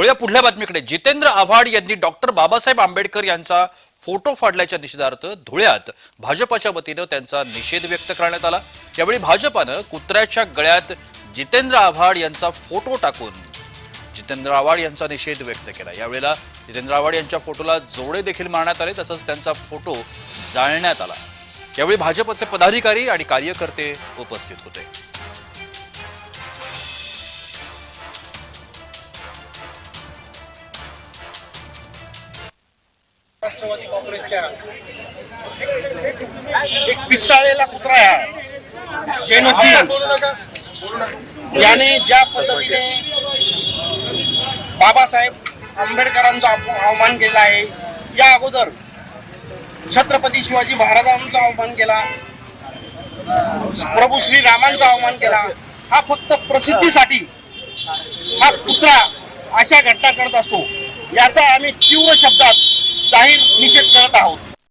वळूया पुढल्या बातमीकडे. जितेंद्र आव्हाड यांनी डॉक्टर बाबासाहेब आंबेडकर यांचा फोटो फाडल्याच्या निषेधार्थ धुळ्यात भाजपाच्या वतीनं त्यांचा निषेध व्यक्त करण्यात आला. यावेळी भाजपानं कुत्र्याच्या गळ्यात जितेंद्र आव्हाड यांचा फोटो टाकून जितेंद्र आव्हाड यांचा निषेध व्यक्त केला. यावेळेला जितेंद्र आव्हाड यांच्या फोटोला जोडे देखील मारण्यात आले तसंच त्यांचा फोटो जाळण्यात आला. यावेळी भाजपचे पदाधिकारी आणि कार्यकर्ते उपस्थित होते. राष्ट्रवादी काँग्रेसच्या. एक पिसाळलेला कुत्रा आहे जैनुद्दीन याने ज्या पद्धतीने बाबासाहेब आंबेडकरांचा अवमान केला आहे या अगोदर छत्रपती शिवाजी महाराजांचा अवमान केला प्रभू श्री रामांचा अवमान केला हा फक्त प्रसिद्धीसाठी हा कुत्रा अशा घटना करत असतो. याचा आम्ही तीव्र शब्दात জাহির